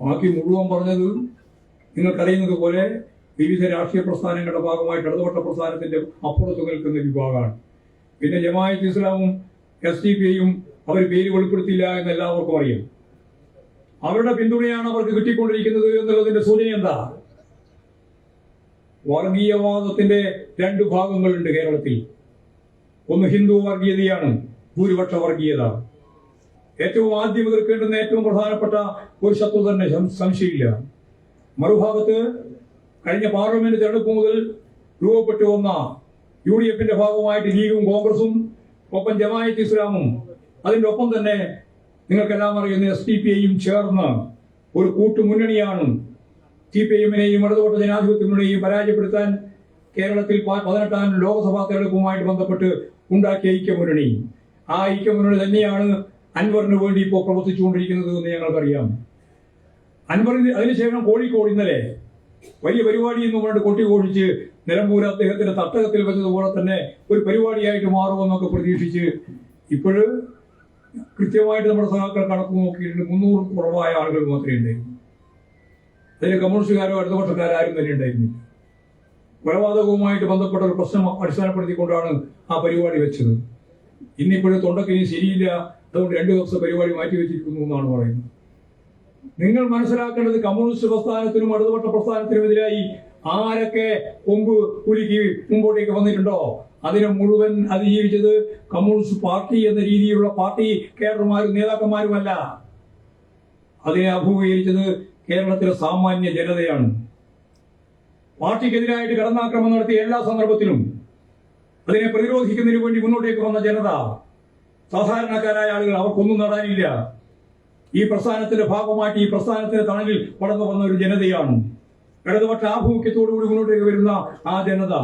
ബാക്കി മുഴുവൻ പറഞ്ഞത് നിങ്ങൾക്കറിയുന്നത് പോലെ വിവിധ രാഷ്ട്രീയ പ്രസ്ഥാനങ്ങളുടെ ഭാഗമായിട്ട് ഇടതുപക്ഷ പ്രസ്ഥാനത്തിന്റെ അപ്പുറത്ത് നിൽക്കുന്ന വിഭാഗമാണ്. പിന്നെ ജമാഅത്ത് ഇസ്ലാമും എസ് ഡി പി ഐയും അവർ പേര് വെളിപ്പെടുത്തിയില്ല എന്ന് എല്ലാവർക്കും അറിയാം. അവരുടെ പിന്തുണയാണ് അവർക്ക് കിട്ടിക്കൊണ്ടിരിക്കുന്നത് എന്നുള്ളതിന്റെ സൂചന എന്താ? വർഗീയവാദത്തിന്റെ രണ്ട് ഭാഗങ്ങളുണ്ട് കേരളത്തിൽ. ഒന്ന് ഹിന്ദു വർഗീയതയാണ് ഭൂരിപക്ഷ വർഗീയത. ഏറ്റവും ആദ്യം എതിർക്കേണ്ടുന്ന ഏറ്റവും പ്രധാനപ്പെട്ട ഒരു ശത്രു തന്നെ സംശയമില്ല. മറുഭാഗത്ത് കഴിഞ്ഞ പാർലമെന്റ് തെരഞ്ഞെടുപ്പ് മുതൽ രൂപപ്പെട്ടു വന്ന യു ഡി എഫിന്റെ ഭാഗമായിട്ട് ലീഗും കോൺഗ്രസും ഒപ്പം ജമായത്ത് ഇസ്ലാമും അതിന്റെ ഒപ്പം തന്നെ നിങ്ങൾക്കെല്ലാം അറിയുന്ന എസ് ഡി പി ഐയും ചേർന്ന് ഒരു കൂട്ടുമുന്നണിയാണ് സി പി എമ്മിനെയും ഇടതുപക്ഷ ജനാധിപത്യ മുന്നണിയെയും പരാജയപ്പെടുത്താൻ കേരളത്തിൽ പതിനെട്ടാം ലോക്സഭാ തെരഞ്ഞെടുപ്പുമായിട്ട് ബന്ധപ്പെട്ട് ഉണ്ടാക്കിയ ഐക്യമുന്നണി. ആ ഐക്യമുന്നണി തന്നെയാണ് അൻവറിന് വേണ്ടി ഇപ്പോൾ പ്രവർത്തിച്ചുകൊണ്ടിരിക്കുന്നത് എന്ന് ഞങ്ങൾക്കറിയാം. അൻവറിന് അതിനുശേഷം കോഴിക്കോട് ഇന്നലെ വലിയ പരിപാടി എന്ന് പറഞ്ഞിട്ട് കൊട്ടിഘോഷിച്ച് നിലമ്പൂർ അദ്ദേഹത്തിന്റെ തട്ടകത്തിൽ വെച്ചതുപോലെ തന്നെ ഒരു പരിപാടിയായിട്ട് മാറുമെന്നൊക്കെ പ്രതീക്ഷിച്ച് ഇപ്പോഴ് കൃത്യമായിട്ട് നമ്മുടെ സഹാക്കൾ കണക്ക് നോക്കിയിട്ടുണ്ട്. മുന്നൂറ് കുറവായ ആളുകൾ മാത്രമേ ഉണ്ടായിരുന്നു അതിൽ കമ്മ്യൂണിസ്റ്റുകാരോ ഇടതുപക്ഷക്കാരോ ആരും തന്നെ ഉണ്ടായിരുന്നില്ല. കൊലപാതകവുമായിട്ട് ബന്ധപ്പെട്ട ഒരു പ്രശ്നം അടിസ്ഥാനപ്പെടുത്തിക്കൊണ്ടാണ് ആ പരിപാടി വെച്ചത്. ഇന്നിപ്പോഴും തൊണ്ടക്കിനി ശരിയില്ല. അതുകൊണ്ട് രണ്ടു ദിവസം പരിപാടി മാറ്റി വെച്ചിരിക്കുന്നു എന്നാണ് പറയുന്നത്. നിങ്ങൾ മനസ്സിലാക്കേണ്ടത് കമ്മ്യൂണിസ്റ്റ് പ്രസ്ഥാനത്തിനും ഇടതുപക്ഷ പ്രസ്ഥാനത്തിനുമെതിരായി ആരൊക്കെ കൊമ്പ് കുലുക്കി മുമ്പോട്ടേക്ക് വന്നിട്ടുണ്ടോ? അതിനെ മുഴുവൻ അതിജീവിച്ചത് കമ്മ്യൂണിസ്റ്റ് പാർട്ടി എന്ന രീതിയിലുള്ള പാർട്ടി കേരളമാരും നേതാക്കന്മാരുമല്ല. അതിനെ അഭിമുഖീകരിച്ചത് കേരളത്തിലെ സാമാന്യ ജനതയാണ്. പാർട്ടിക്കെതിരായിട്ട് കടന്നാക്രമം നടത്തിയ എല്ലാ സന്ദർഭത്തിലും അതിനെ പ്രതിരോധിക്കുന്നതിന് വേണ്ടി മുന്നോട്ടേക്ക് വന്ന ജനത സാധാരണക്കാരായ ആളുകൾ അവർക്കൊന്നും നടാനില്ല. ഈ പ്രസ്ഥാനത്തിന്റെ ഭാഗമായിട്ട് ഈ പ്രസ്ഥാനത്തിന്റെ തണലിൽ വളർന്നു വന്ന ഒരു ജനതയാണ്. ഇടതുപക്ഷ ആഭിമുഖ്യത്തോടുകൂടി മുന്നോട്ടേക്ക് വരുന്ന ആ ജനത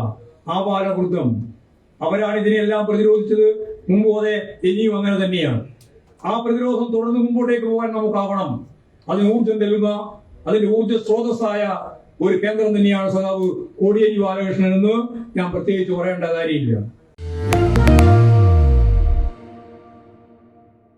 ആ ബാലവൃദ്ധം. അവരാണ് ഇതിനെല്ലാം പ്രതിരോധിച്ചത്. മുമ്പ് പോലെ ഇനിയും അങ്ങനെ തന്നെയാണ്. ആ പ്രതിരോധം തുടർന്ന് മുമ്പോട്ടേക്ക് പോകാൻ നമുക്കാവണം. അതിന് ഊർജം നൽകുക അതിന്റെ ഊർജ സ്രോതസ്സായ ഒരു കേന്ദ്രം തന്നെയാണ് സഖാവ് കോടിയേരി ബാലകൃഷ്ണൻ എന്ന് ഞാൻ പ്രത്യേകിച്ച് പറയേണ്ട കാര്യമില്ല.